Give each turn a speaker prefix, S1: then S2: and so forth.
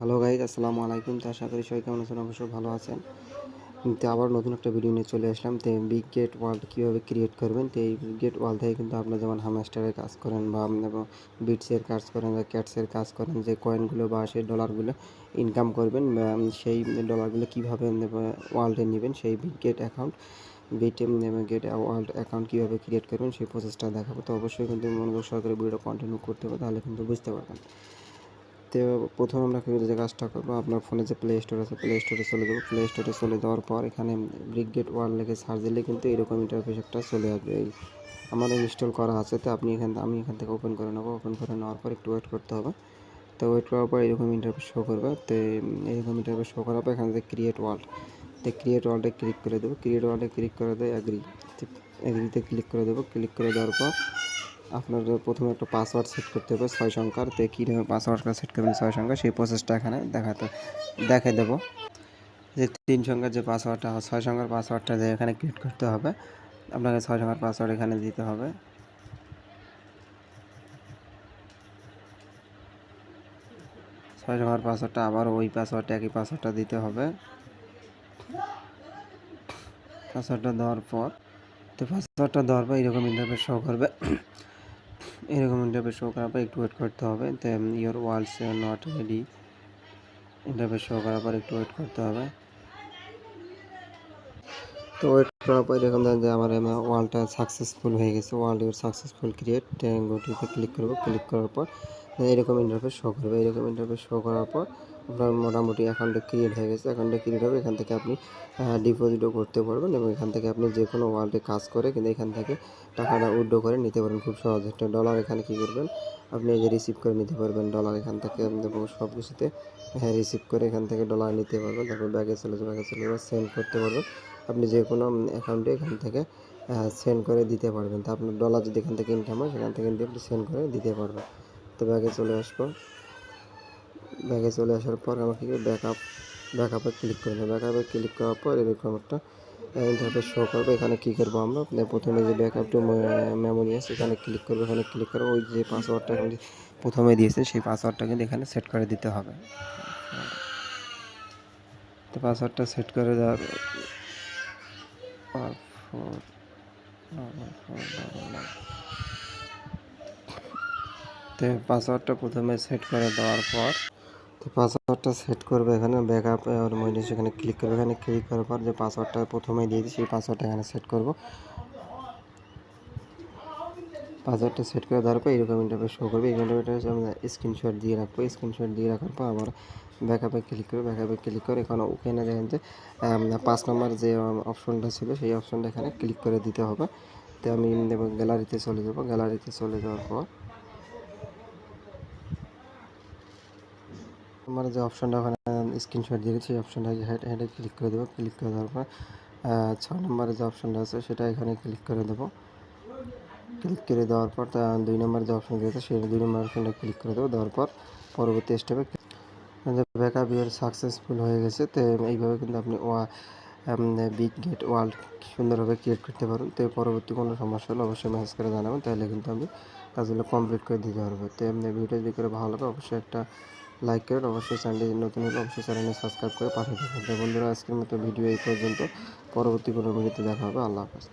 S1: Hello guys আসসালামু আলাইকুম। তো আশা করি সবাই কেমন আছেন? অবশ্যই ভালো আছেন। তো আবার নতুন একটা ভিডিও নিয়ে চলে আসলাম। তো বিগ গেট ওয়ার্ল্ড কীভাবে ক্রিয়েট করবেন? তো এই গেট ওয়ার্ল্ড থেকে কিন্তু আপনার যেমন হামাস্টারের কাজ করেন বা বিটসের কাজ করেন বা ক্যাটসের কাজ করেন, যে কয়েনগুলো বা সেই ডলারগুলো ইনকাম করবেন সেই ডলারগুলো কীভাবে ওয়ার্ল্ডে নেবেন, সেই বিগ গেট অ্যাকাউন্ট বিটেম গেট ওয়ার্ল্ড অ্যাকাউন্ট কীভাবে ক্রিয়েট করবেন, সেই প্রসেসটা দেখাবো। তো অবশ্যই কিন্তু মনোযোগ সহকারে ভিডিওটা কন্টিনিউ করতে হবে, তাহলে কিন্তু বুঝতে পারবেন। তো প্রথমে আমরা কিন্তু যে কাজটা করব। আপনার ফোনে যে প্লে স্টোর আছে প্লে স্টোরে চলে যাব। প্লে স্টোরে চলে যাওয়ার পর এখানে ব্রিগেড ওয়ার্ল্ড লিখে সার্চ দিলে কিন্তু এরকম ইন্টারফেস একটা চলে আসবে। এই আমাদের ইনস্টল করা আছে, তো আপনি এখান, আমি এখান থেকে ওপেন করে নেব। ওপেন করে নেওয়ার পর একটু ওয়েট করতে হবে। তো ওয়েট করার পর এরকম ইন্টারফেস শো করবে। তো এরকম ইন্টারফেস শো করার পর এখান থেকে ক্রিয়েট ওয়ার্ল্ড তো ক্রিয়েট ওয়ার্ল্ডে ক্লিক করে দেবো। ক্রিয়েট ওয়ার্ল্ডে ক্লিক করে দেয় অ্যাগ্রি অ্যাগ্রিতে ক্লিক করে দেবো। ক্লিক করে দেওয়ার পর আপনার প্রথমে একটা পাসওয়ার্ড সেট করতে হবে, ছয় সংখ্যার, তো কীভাবে পাসওয়ার্ডটা সেট করবেন ছয় সংখ্যা, সেই প্রসেসটা এখানে দেখাতে দেখে দেবো। যে তিন সংখ্যার যে পাসওয়ার্ডটা ছয় সংখ্যার পাসওয়ার্ডটা যে এখানে ক্রিয়েট করতে হবে, আপনাকে ছয় সংখ্যার পাসওয়ার্ড এখানে দিতে হবে। ছয় সংখ্যার পাসওয়ার্ডটা আবার ওই পাসওয়ার্ডটা একই পাসওয়ার্ডটা দিতে হবে। পাসওয়ার্ডটা দেওয়ার পর তো পাসওয়ার্ডটা দেওয়ার পর এরকম ইন্টারফেস শো করবে। এরকম ইন্টারফেস শো করার পর একটু ওয়েট করতে হবে। তো your walls not ready interface show করার পর একটু ওয়েট করতে হবে। তো ওয়েট করার পর এরকম যে আমার ওয়ালটা সাকসেসফুল হয়ে গেছে। ওয়ার্ল্ড ইউর সাকসেসফুল ক্রিয়েট গোটিতে ক্লিক করব। ক্লিক করার পর এরকম ইন্টারফেস শো করবে। এরকম ইন্টারফেস শো করার পর, আপনার মোটামুটি অ্যাকাউন্টে ক্রিয়েট হয়ে গেছে। অ্যাকাউন্টে ক্রিয়েট হবে, এখান থেকে আপনি ডিপোজিটও করতে পারবেন এবং এখান থেকে আপনি যে কোনো ওয়ার্ল্ডে কাজ করে কিন্তু এখান থেকে টাকাটা উইড্রো করে নিতে পারেন খুব সহজ। একটা ডলার এখানে কী করবেন? আপনি যে রিসিভ করে নিতে পারবেন ডলার এখান থেকে সব কিছুতে হ্যাঁ রিসিভ করে এখান থেকে ডলার নিতে পারবেন। তারপর ব্যাগে চলে যাবে, ব্যাগে চলে যাবে সেন্ড করতে পারবেন। আপনি যে কোনো অ্যাকাউন্টে এখান থেকে সেন্ড করে দিতে পারবেন। তা আপনার ডলার যদি এখান থেকে ইনকাম হয়, সেখান থেকে আপনি সেন্ড করে দিতে পারবেন। তো ব্যাগে চলে আসব। ব্যাগে চলে আসার পর আমাকে ব্যাক আপ ব্যাক আপে ক্লিক করে দেবো ব্যাক আপে ক্লিক করার পর এরকম একটা ইন্টারফেস শো করবে। এখানে কী করব আমরা? প্রথমে যে ব্যাক আপ টু মেমোরি আছে এখানে ক্লিক করব। এখানে ক্লিক করে ওই যে পাসওয়ার্ডটা এখানে প্রথমে দিয়েছে, সেই পাসওয়ার্ডটা কিন্তু এখানে সেট করে দিতে হবে। তো পাসওয়ার্ডটা সেট করে দেওয়ার তো পাসওয়ার্ডটা প্রথমে সেট করে দেওয়ার পর, তো পাসওয়ার্ডটা সেট করবে এখানে ব্যাক আপ মনে সেখানে ক্লিক করবে, এখানে ক্লিক করার পর যে পাসওয়ার্ডটা প্রথমে দিয়েছি সেই পাসওয়ার্ডটা এখানে সেট করব। পাসওয়ার্ডটা সেট করে দেওয়ার পর এরকম ইন্টারফেস শো করবে। এই ইন্টারফেসে আমরা স্ক্রিনশট দিয়ে রাখব। স্ক্রিনশট দিয়ে রাখার পর আবার ব্যাকআপে ক্লিক করে ব্যাকআপে ক্লিক করে এখানে ওখানে দেখেন যে পাঁচ নম্বর যে অপশনটা ছিল, সেই অপশনটা এখানে ক্লিক করে দিতে হবে। তো আমি গ্যালারিতে চলে যাব। গ্যালারিতে চলে যাওয়ার পর আমার যে অপশনটা ওখানে স্ক্রিনশট দিয়ে সেই অপশনটা হেড হেডে ক্লিক করে দেবো। ক্লিক করে দেওয়ার পর ছয় নম্বরের যে অপশনটা আছে, সেটা এখানে ক্লিক করে দেবো। ক্লিক করে দেওয়ার পর দুই নম্বর যে অপশন দিয়েছে, সেই দুই নম্বর অপশনটা ক্লিক করে দেবো দেওয়ার পর পরবর্তী স্টেপে ব্যাকআপ ইয়ার সাকসেসফুল হয়ে গেছে। তো এইভাবে কিন্তু আপনি ওয়া বিগ গেট ওয়ার্ল্ড সুন্দরভাবে ক্রিয়েট করতে পারেন। তো পরবর্তী কোনো সমস্যা হলে অবশ্যই মেসেজ করে জানাবেন, তাহলে কিন্তু আমি কাজগুলো কমপ্লিট করে দিতে পারব। তো এমনি ভিডিও যদি করে ভালো লাগে, অবশ্যই একটা লাইক করেন অবশ্যই চ্যানেলটি নতুন হলে অবশ্যই চ্যানেলে সাবস্ক্রাইব করে পাশে থাকবেন। বন্ধুরা, আজকের মতো ভিডিও এই পর্যন্ত। পরবর্তী কোনো ভিডিওতে দেখা হবে। আল্লাহ হাফেজ।